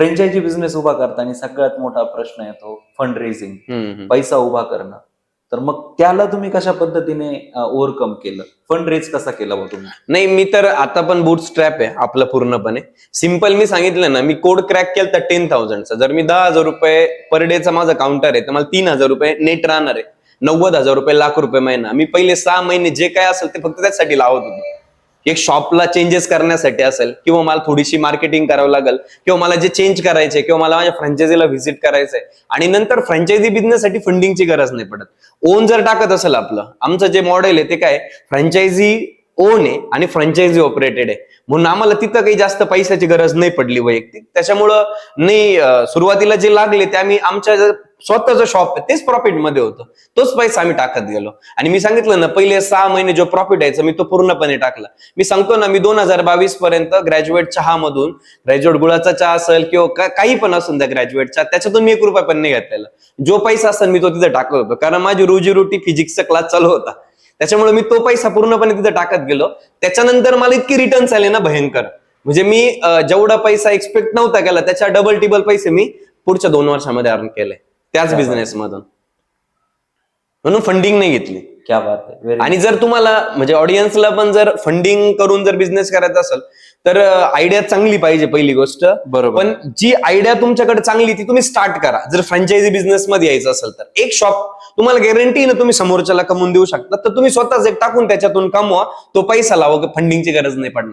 Franchise business उभा करताना सगळ्यात मोठा प्रश्न येतो फंड रेझिंग. पैसा उभा करणं. तर मग त्याला तुम्ही कशा पद्धतीने ओव्हरकम केलं? फंड रेज कसा केला बा तुम्ही? नाही मी तर आता पण बूट स्ट्रॅप आहे आपलं पूर्णपणे. सिंपल मी सांगितलं ना मी कोड क्रॅक केलं तर टेन थाउजंडचा जर मी दहा हजार रुपये पर डेचा माझा काउंटर आहे तर मला तीन हजार रुपये नेट राहणार आहे. नव्वद हजार रुपये लाख रुपये महिना. मी पहिले सहा महिने जे काय असेल ते फक्त त्यासाठी लावत होतो. एक शॉपला चेंजेस करण्यासाठी असेल किंवा मला थोडीशी मार्केटिंग करावं लागेल किंवा मला जे चेंज करायचे किंवा मला माझ्या फ्रँचायझीला व्हिजिट करायचंय आणि नंतर फ्रँचायझी बिझनेससाठी फंडिंगची गरज नाही पडत. ओन जर टाकत असेल आपलं आमचं जे मॉडेल आहे ते काय फ्रँचायझी ओन आहे आणि फ्रँचायझी ऑपरेटेड आहे. म्हणून आम्हाला तिथं काही जास्त पैशाची गरज नाही पडली वैयक्तिक. त्याच्यामुळं नाही सुरुवातीला जे लागले ते आम्ही आमच्या स्वतःचं शॉप आहे तेच प्रॉफिटमध्ये होतं. तोच पैसा आम्ही टाकत गेलो. आणि मी सांगितलं ना पहिले सहा महिने जो प्रॉफिट यायचा मी तो पूर्णपणे टाकला. मी सांगतो ना मी दोन हजार बावीस पर्यंत ग्रॅज्युएट चहा मधून ग्रॅज्युएट गुळाचा चहा असेल किंवा काही पण असून त्या ग्रॅज्युएटचा त्याच्यातून मी एक रुपया पण नाही घेतलेला. जो पैसा असेल मी तो तिथे टाकत होतो. कारण माझी रोजीरोटी फिजिक्सचा क्लास चालू होता. त्याच्यामुळे मी तो पैसा पूर्णपणे तिथे टाकत गेलो. त्याच्यानंतर मला इतकी रिटर्न्स आले ना भयंकर. म्हणजे मी जेवढा पैसा एक्सपेक्ट नव्हता केला त्याच्या डबल टिबल पैसे मी पुढच्या दोन वर्षामध्ये अर्न केले. त्याच बिझनेस मधून. म्हणून फंडिंग नाही घेतली. क्या बात आहे आणि जर तुम्हाला म्हणजे ऑडियन्सला पण जर फंडिंग करून जर बिझनेस करायचा असेल तर आयडिया चांगली पाहिजे पहिली गोष्ट. बरोबर. पण जी आयडिया तुमच्याकडे चांगली ती तुम्ही स्टार्ट करा. जर फ्रँचायझी बिझनेस मध्ये यायचं असेल तर. एक शॉप तुम्हाला गॅरंटी ना तुम्ही समोरच्याला कमवून देऊ शकता. तर तुम्ही स्वतःच एक टाकून त्याच्यातून कमवा. तो पैसा लावा फंडिंगची गरज नाही पडणार.